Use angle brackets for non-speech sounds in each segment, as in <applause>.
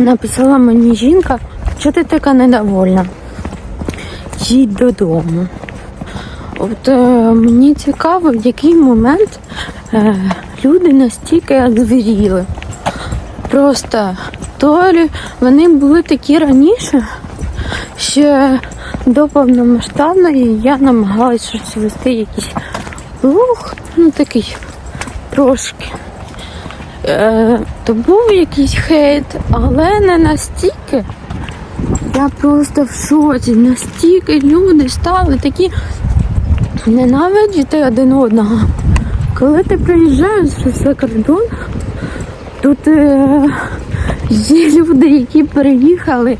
Написала мені жінка, що ти така недовольна. Їдь додому. От е, мені цікаво, в який момент е, люди настільки звіріли. Просто то вони були такі раніше, ще до повномасштабної я намагалась щось вести якийсь блог, ну такий трошки. Е, то був якийсь хейт, але не настільки. Я просто в шоці. Настільки люди стали такі ненавидіти один одного. Коли ти приїжджаєш за кордон, тут е, є люди, які переїхали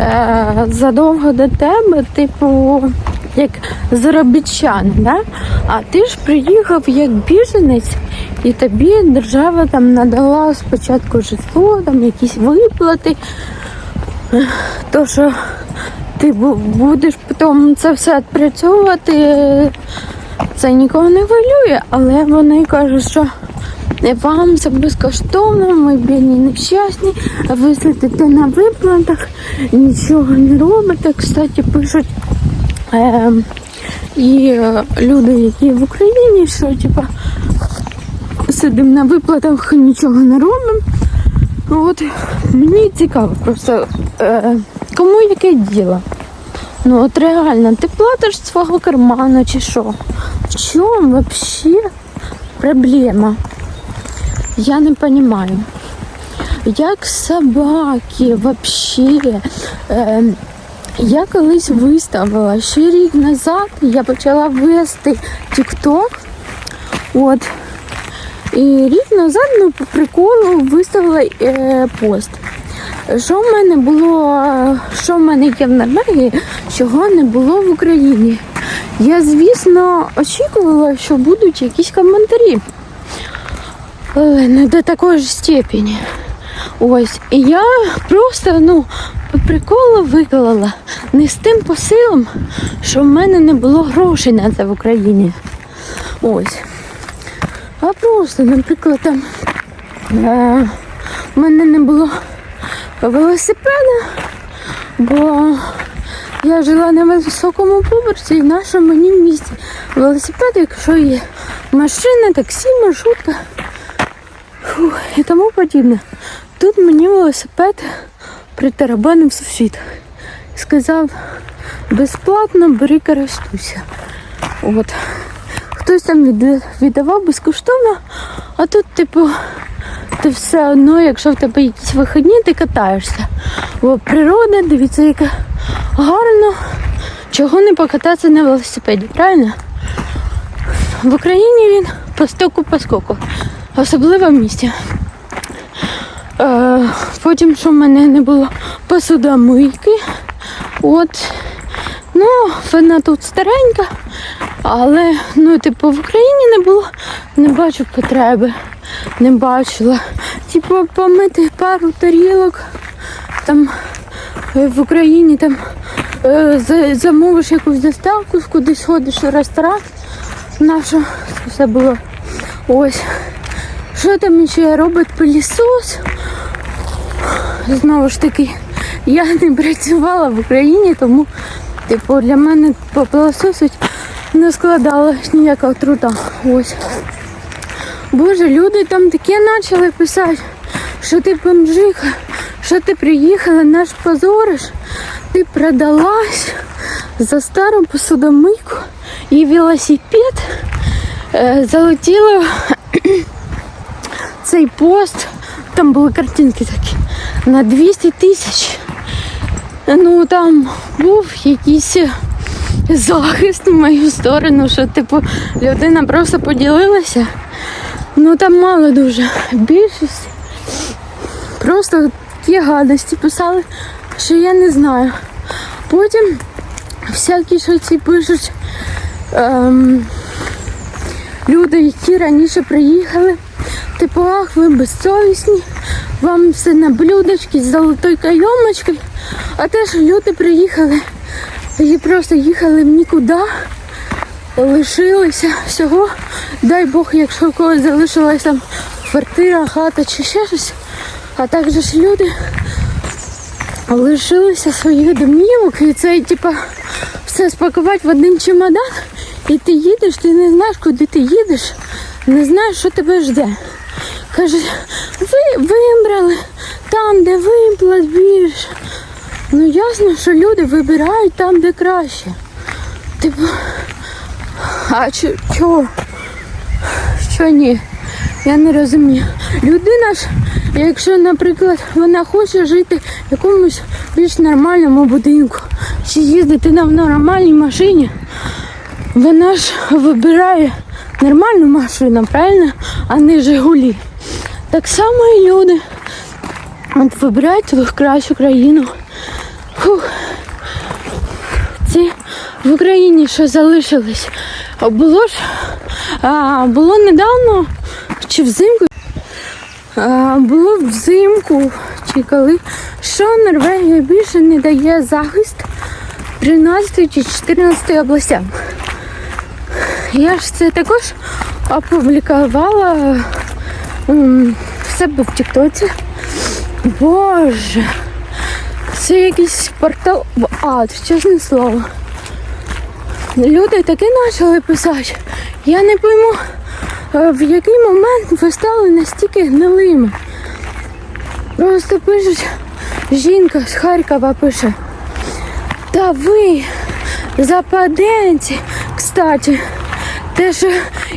е, задовго до тебе, типу, як заробітчани, да? а ти ж приїхав як біженець, і тобі держава там надала спочатку житло, там якісь виплати. То, що ти будеш потім це все відпрацьовувати, це нікого не хвилює, але вони кажуть, що вам це безкоштовно, ми бідні нещасні, а ви сидите на виплатах, нічого не робите. Кстати, пишуть і е, люди, які в Україні, що типа сидимо на виплатах, нічого не робимо. От мені цікаво просто, е, кому яке діло. Ну от реально, ти платиш свого кармана чи що? В чому вообще проблема? Я не розумію. Як собаки. Е, я колись виставила ще рік назад, я почала вести TikTok. От. І рік назад ну, по приколу виставила е, пост. Що в мене було, що в мене є в Норвегії, чого не було в Україні. Я, звісно, очікувала, що будуть якісь коментарі. Але не до такої ж степені. Ось. І я просто, ну, по приколу виклала не з тим посилом, що в мене не було грошей на це в Україні. Ось. А просто, наприклад, там е, в мене не було велосипеда, бо я жила на високому поверсі і наша мені в місті велосипед, якщо є машина, таксі, маршрутка фух, і тому подібне. Тут мені велосипед притарабанив сусід. Сказав, безплатно бери користуйся. От хтось там віддавав безкоштовно, а тут, типу, ти все одно, якщо в тебе якісь вихідні, ти катаєшся. Бо природа, дивіться, яка гарно. Чого не покататися на велосипеді, правильно? В Україні він по стоку по скоку, особливо в місті. Е, потім, що в мене не було посудомийки. От. Ну, вона тут старенька, але ну, типу, в Україні не було, не бачу потреби, не бачила. Типу, помити пару тарілок там е, в Україні там е, замовиш якусь доставку, кудись ходиш в ресторан. Наша все було ось. Що там ще робить пилісос? Знову ж таки, я не працювала в Україні, тому типу для мене попилососить не складалось ніякого труда. Ось. Боже, люди там таке почали писати, що ти бомжиха, що ти приїхала, наш позориш, ти продалась за стару посудомийку і велосипед е, залетіло цей пост, там були картинки такі, на 200 тисяч. Ну там був якийсь захист в мою сторону, що типу людина просто поділилася. Ну там мало дуже. Більшість просто такі гадості писали, що я не знаю. Потім всякі що ці пишуть ем, люди, які раніше приїхали, типу, ах, ви безсовісні, вам все на блюдечки з золотою кайомочкою. А теж люди приїхали і просто їхали в нікуди, лишилися всього. Дай Бог, якщо у когось залишилась там квартира, хата чи ще щось. А також ж люди лишилися своїх домівок, і це типа все спакувати в один чемодан, і ти їдеш, ти не знаєш, куди ти їдеш, не знаєш, що тебе жде. Каже, ви вибрали там, де виплат більше. Ну ясно, що люди вибирають там, де краще. Типу, а чо, чого? Що ні? Я не розумію. Людина ж, якщо, наприклад, вона хоче жити в якомусь більш нормальному будинку, чи їздити на нормальній машині, вона ж вибирає нормальну машину, правильно, а не Жигулі. Так само і люди. От вибирають кращу країну. Фух. Ці в Україні що залишились. Було ж а, було недавно чи взимку. А, було взимку, чи коли що Норвегія більше не дає захист 13 чи 14 областям. Я ж це також опублікувала в себе в Тіктоці. Боже, це якийсь портал ад, чесне слово. Люди таке почали писати. Я не пойму, е, в який момент ви стали настільки гнилими. Просто пишуть, жінка з Харкова пише. Та ви, западенці, кстати, те, що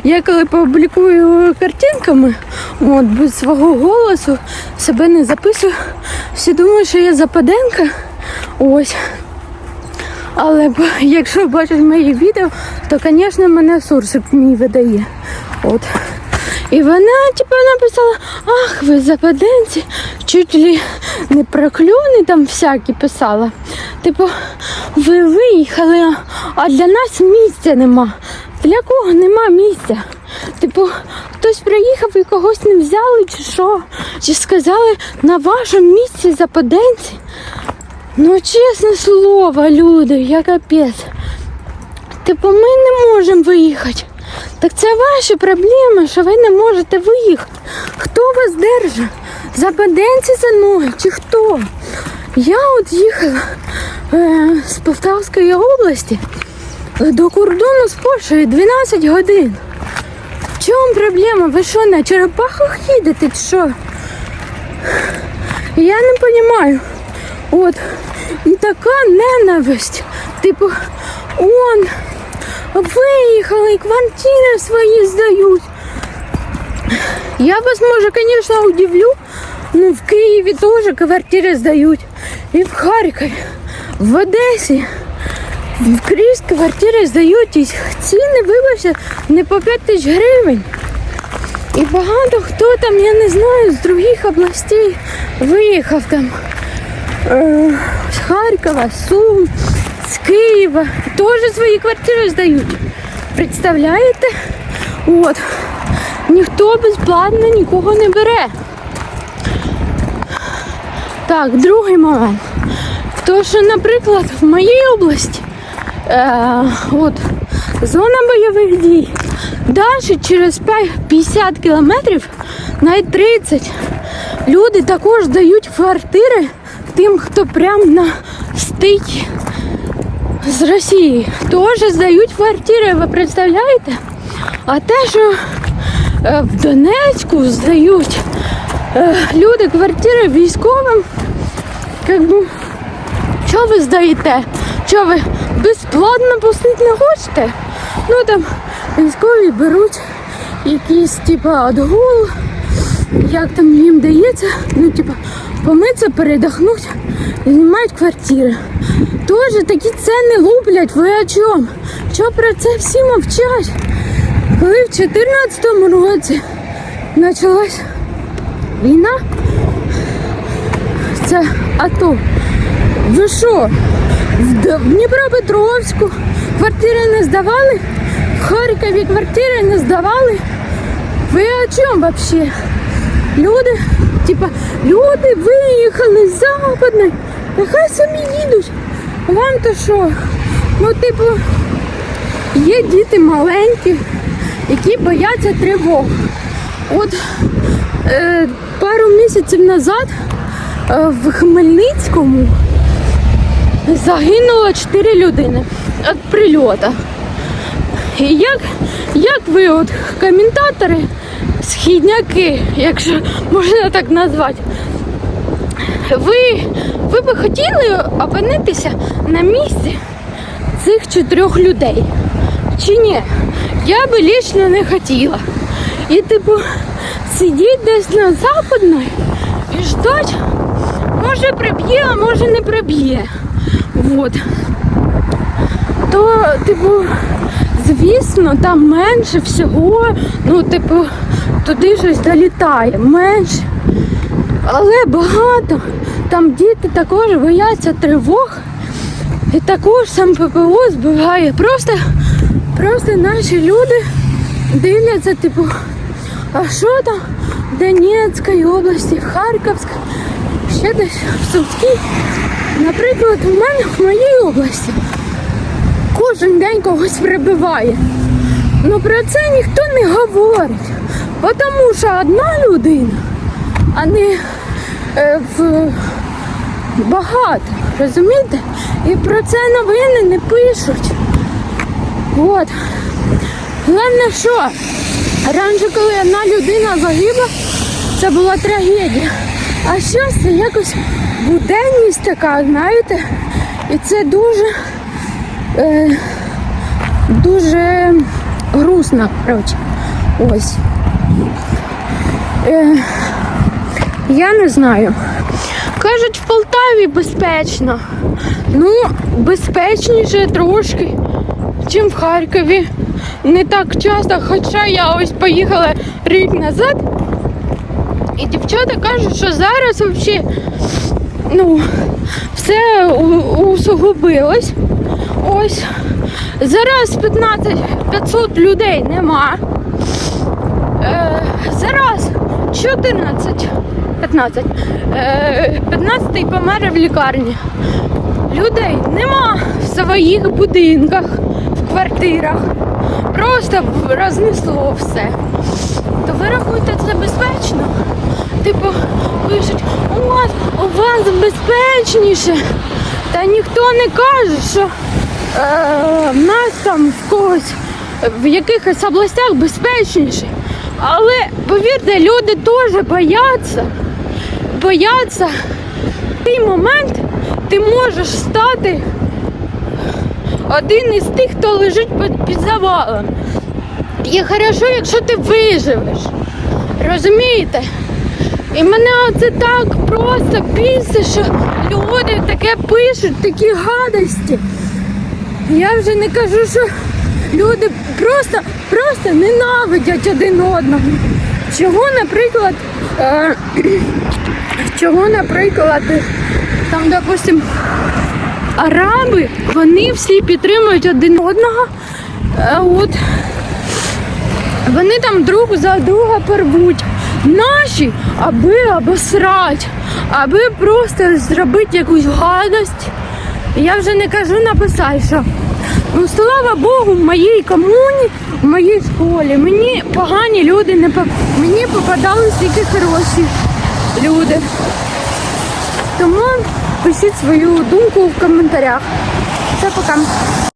я коли публікую картинками, от без свого голосу, себе не записую, всі думають, що я западенка. Ось. Але якщо бачать мої відео, то, звісно, мене сурсик мій видає. От. І вона, типу, написала, ах, ви западенці, чуть ли не проклюни там всякі писала. Типу, ви виїхали, а для нас місця нема. Для кого нема місця? Типу, хтось приїхав і когось не взяли, чи що? Чи сказали на вашому місці западенці? Ну, чесне слово, люди, я капець. Типу, ми не можемо виїхати. Так це ваші проблеми, що ви не можете виїхати. Хто вас держить? Западенці за ноги чи хто? Я от їхала е, з Полтавської області до кордону з Польщею 12 годин. В чому проблема? Ви що, на черепахах їдете що? Я не розумію. От. І така ненависть. Типу, он виїхали квартири свої здають. Я вас, може, звісно, удивлю, ну в Києві теж квартири здають. І в Харкові, в Одесі. Крізь квартири здають ціни, вибачте, не по 5 тисяч гривень. І багато хто там, я не знаю, з других областей виїхав там. Е, з Харкова, Сум, з Києва. Теж свої квартири здають. Представляєте? От. Ніхто безплатно нікого не бере. Так, другий момент. То, що, наприклад, в моїй області е, от, зона бойових дій. Далі через 50 кілометрів, навіть 30, люди також дають квартири тим, хто прямо на стикі з Росії. Теж здають квартири, ви представляєте? А те, що е, в Донецьку здають е, люди квартири військовим, як би, що ви здаєте? Що ви безплатно пустити не хочете? Ну там військові беруть якийсь типа отгул, як там їм дається, ну типа помитися, передохнуть і знімають квартири. Тоже такі ціни луплять, ви о чому? Що про це всі мовчать? Коли в 2014 році почалась війна, це АТО. Ви що? В Дніпропетровську квартири не здавали? В Харкові квартири не здавали? Ви о чому взагалі? Люди, типа, люди виїхали з западної, нехай самі їдуть. Вам то що? Ну, типу, є діти маленькі, які бояться тривог. От е, пару місяців назад е, в Хмельницькому загинуло 4 людини від прильоту. І як, як ви, от коментатори, східняки, якщо можна так назвати, ви, ви би хотіли опинитися на місці цих чотирьох людей? Чи ні? Я би лічно не хотіла. І типу сидіти десь на западної і ждать, може приб'є, а може не приб'є. Вот. То, типу, звісно, там менше всього, ну, типу, туди щось долітає, менше. Але багато. Там діти також бояться тривог. І також сам ППО збиває. Просто, просто наші люди дивляться, типу, а що там в Донецькій області, в Харківській, ще десь в Сумській. Наприклад, у мене в моїй області кожен день когось прибиває. Ну про це ніхто не говорить. Тому що одна людина, а не е, в багато. Розумієте? І про це новини не пишуть. От. Головне, що раніше, коли одна людина загибла, це була трагедія. А зараз це якось буденність така, знаєте, і це дуже, е, дуже грустно, коротше. Ось. Е, я не знаю. Кажуть, в Полтаві безпечно. Ну, безпечніше трошки, чим в Харкові. Не так часто, хоча я ось поїхала рік назад. І дівчата кажуть, що зараз взагалі ну, все усугубилось. Ось. Зараз 15 500 людей нема. Е, зараз 14, 15. Е, 15 помер в лікарні. Людей нема в своїх будинках, в квартирах. Просто рознесло все. То ви рахуєте це безпечно? Типу, пишуть, у вас, у вас безпечніше. Та ніхто не каже, що е, в нас там в когось в якихось областях безпечніше. Але повірте, люди теж бояться. Бояться. В цей момент ти можеш стати один із тих, хто лежить під завалом. І хорошо, якщо ти виживеш. Розумієте? І мене оце так просто бісить, що люди таке пишуть, такі гадості. Я вже не кажу, що люди просто, просто ненавидять один одного. Чого, наприклад, е, <clears throat> чого, наприклад, там, допустим, араби, вони всі підтримують один одного. Е, от вони там друг за друга порвуть. Наші, аби обосрать, аби просто зробити якусь гадость. Я вже не кажу написати, що ну слава Богу, в моїй комуні, в моїй школі мені погані люди не поп... мені попадались тільки хороші люди. Тому пишіть свою думку в коментарях. Все, пока.